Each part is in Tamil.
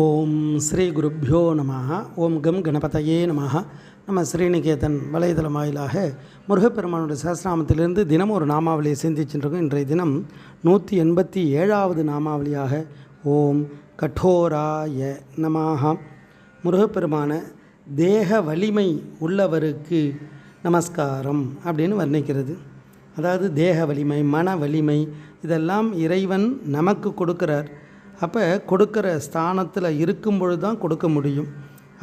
ஓம் ஸ்ரீ குருப்பியோ நம ஓம் கம் கணபதையே நம நம்ம ஸ்ரீநிகேதன் வலைதளம் வாயிலாக முருகப்பெருமானுடைய சஹசிராமத்திலிருந்து தினம் ஒரு நாமாவளியை சிந்திச்சுருக்கோம் இன்றைய தினம் நூற்றி எண்பத்தி ஏழாவது நாமாவளியாக ஓம் கடோராய நமாக முருகப்பெருமான தேக வலிமை உள்ளவருக்கு நமஸ்காரம் அப்படின்னு வர்ணிக்கிறது. அதாவது தேக வலிமை மன வலிமை இதெல்லாம் இறைவன் நமக்கு கொடுக்குறார். அப்போ கொடுக்குற ஸ்தானத்தில் இருக்கும் பொழுது தான் கொடுக்க முடியும்.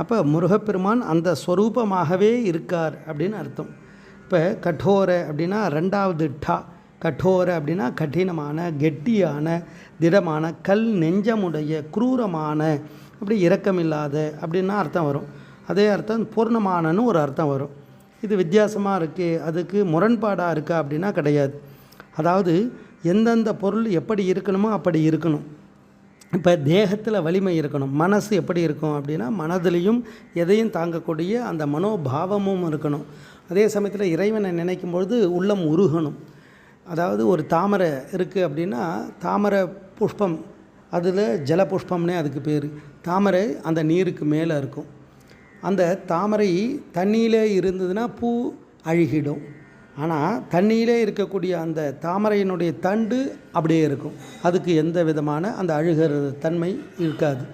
அப்போ முருகப்பெருமான் அந்த ஸ்வரூபமாகவே இருக்கார் அப்படின்னு அர்த்தம். இப்போ கடோர அப்படின்னா ரெண்டாவது டா கடோர அப்படின்னா கடினமான கெட்டியான திடமான கல் நெஞ்சமுடைய குரூரமான அப்படி இரக்கமில்லாத அப்படின்னா அர்த்தம் வரும். அதே அர்த்தம் பூர்ணமானன்னு ஒரு அர்த்தம் வரும். இது வித்தியாசமாக இருக்குது அதுக்கு முரண்பாடாக இருக்கா அப்படின்னா கிடையாது. அதாவது எந்தெந்த பொருள் எப்படி இருக்கணுமோ அப்படி இருக்கணும். இப்போ தேகத்தில் வலிமை இருக்கணும் மனசு எப்படி இருக்கும் அப்படின்னா மனதிலையும் எதையும் தாங்கக்கூடிய அந்த மனோபாவமும் இருக்கணும். அதே சமயத்தில் இறைவனை நினைக்கும் பொழுது உள்ளம் உருகணும். அதாவது ஒரு தாமரை இருக்குது அப்படின்னா தாமரை புஷ்பம் அதில் ஜல புஷ்பம்னே அதுக்கு பேர். தாமரை அந்த நீருக்கு மேலே இருக்கும். அந்த தாமரை தண்ணியிலே இருந்ததுன்னா பூ அழுகிடும். ஆனால் தண்ணியிலே இருக்கக்கூடிய அந்த தாமரையினுடைய தண்டு அப்படியே இருக்கும். அதுக்கு எந்த விதமான அந்த அழுகிற தன்மை இருக்காது.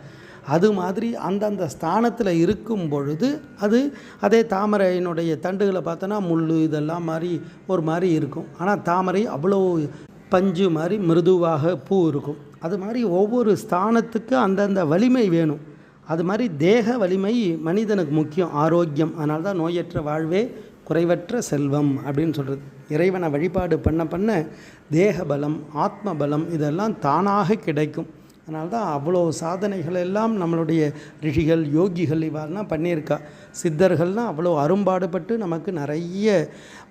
அது மாதிரி அந்தந்த ஸ்தானத்தில் இருக்கும் பொழுது அது அதே தாமரையினுடைய தண்டுகளை பார்த்தோன்னா முள் இதெல்லாம் மாதிரி ஒரு மாதிரி இருக்கும். ஆனால் தாமரை அவ்வளோ பஞ்சு மாதிரி மிருதுவாக பூ இருக்கும். அது மாதிரி ஒவ்வொரு ஸ்தானத்துக்கு அந்தந்த வலிமை வேணும். அது மாதிரி தேக வலிமை மனிதனுக்கு முக்கியம். ஆரோக்கியம். அதனால தான் நோயற்ற வாழ்வே குறைவற்ற செல்வம் அப்படின்னு சொல்கிறது இறைவனை வழிபாடு பண்ண பண்ண தேக பலம் ஆத்ம பலம் இதெல்லாம் தானாக கிடைக்கும். அதனால தான் அவ்வளோ சாதனைகள் எல்லாம் நம்மளுடைய ரிஷிகள் யோகிகள் இவ்வாறுலாம் பண்ணியிருக்கா. சித்தர்கள்னால் அவ்வளோ அரும்பாடுபட்டு நமக்கு நிறைய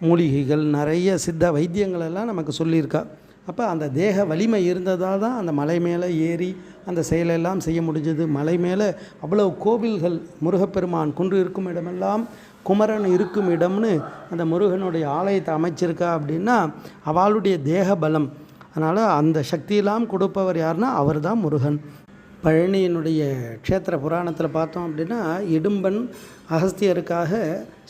மூலிகைகள் நிறைய சித்த வைத்தியங்கள் எல்லாம் நமக்கு சொல்லியிருக்கா. அப்போ அந்த தேக வலிமை இருந்ததால் தான் அந்த மலை மேலே ஏறி அந்த செயலெல்லாம் செய்ய முடிஞ்சது. மலை மேலே அவ்வளோ கோவில்கள் முருகப்பெருமான் குன்று இருக்கும் இடமெல்லாம் குமரன் இருக்கும் இடம்னு அந்த முருகனுடைய ஆலயத்தை அமைச்சிருக்கா அப்படின்னா அவளுடைய தேக பலம். அதனால் அந்த சக்தியெல்லாம் கொடுப்பவர் யாருன்னா அவர் தான் முருகன். பழனியினுடைய க்ஷேத்திர புராணத்தில் பார்த்தோம் அப்படின்னா இடும்பன் அகஸ்தியருக்காக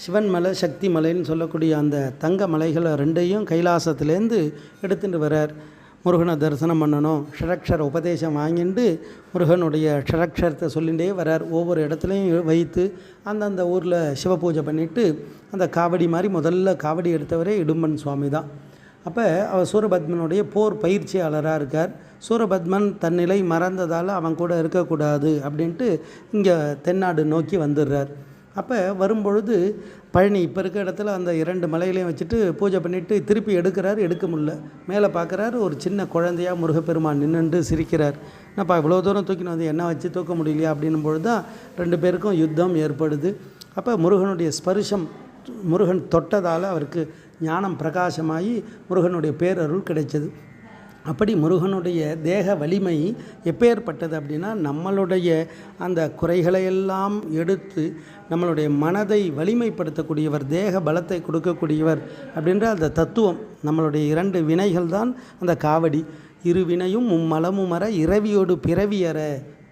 சிவன் மலை சக்தி மலைன்னு சொல்லக்கூடிய அந்த தங்க மலைகளை ரெண்டையும் கைலாசத்துலேருந்து எடுத்துகிட்டு வரார். முருகனை தரிசனம் பண்ணணும். ஷரக்ஷர உபதேசம் வாங்கிட்டு முருகனுடைய ஷரக்ஷரத்தை சொல்லிகிட்டே வரார். ஒவ்வொரு இடத்துலையும் வைத்து அந்தந்த ஊரில் சிவ பூஜை பண்ணிவிட்டு அந்த காவடி மாதிரி முதல்ல காவடி எடுத்தவரே இடும்பன் சுவாமி தான் அப்போ அவர் சூரபத்மனுடைய போர் பயிற்சியாளராக இருக்கார். சூரபத்மன் தன்னிலை மறந்ததால் அவன் கூட இருக்கக்கூடாது அப்படின்ட்டு இங்கே தென்னாடு நோக்கி வந்துடுறார். அப்போ வரும்பொழுது பழனி இப்போ இருக்க இடத்துல அந்த இரண்டு மலையிலையும் வச்சுட்டு பூஜை பண்ணிவிட்டு திருப்பி எடுக்கிறார் எடுக்க முடில மேலே பார்க்குறாரு ஒரு சின்ன குழந்தையாக முருகப்பெருமான் நின்றுண்டு சிரிக்கிறார். என்னப்பா இவ்வளோ தூரம் தூக்கின்னு வந்து என்ன வச்சு தூக்க முடியலையா அப்படின்னும் பொழுது தான் ரெண்டு பேருக்கும் யுத்தம் ஏற்படுது. அப்போ முருகனுடைய ஸ்பரிசம் முருகன் தொட்டதால் அவருக்கு ஞானம் பிரகாசமாகி முருகனுடைய பேரருள் கிடைச்சது. அப்படி முருகனுடைய தேக வலிமை எப்பேற்பட்டது அப்படின்னா நம்மளுடைய அந்த குறைகளையெல்லாம் எடுத்து நம்மளுடைய மனதை வலிமைப்படுத்தக்கூடியவர் தேக பலத்தை கொடுக்கக்கூடியவர் அப்படின்ற அந்த தத்துவம் நம்மளுடைய இரண்டு வினைகள் தான் அந்த காவடி இரு வினையும் மும்மலமுமர இரவியோடு பிறவியற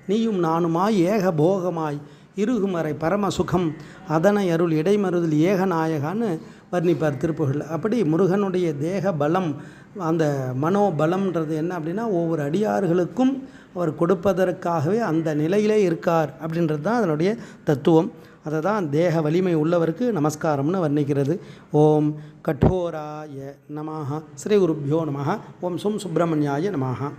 நீயும் நானுமாய் ஏக போகமாய் இருகுமறை பரம சுகம் அதனை அருள் இடைமருதல் ஏகநாயகான்னு வர்ணிப்பார் திருப்புகள் அப்படி முருகனுடைய தேக பலம் அந்த மனோபலம்ன்றது என்ன அப்படின்னா ஒவ்வொரு அடியார்களுக்கும் அவர் கொடுப்பதற்காகவே அந்த நிலையிலே இருக்கார் அப்படின்றது தான் அதனுடைய தத்துவம். அதை தான் தேக வலிமை உள்ளவருக்கு நமஸ்காரம்னு வர்ணிக்கிறது. ஓம் கட்டோராய நமாக ஸ்ரீ குருப்பியோ நமக ஓம் சும் சுப்பிரமணியாய நமாக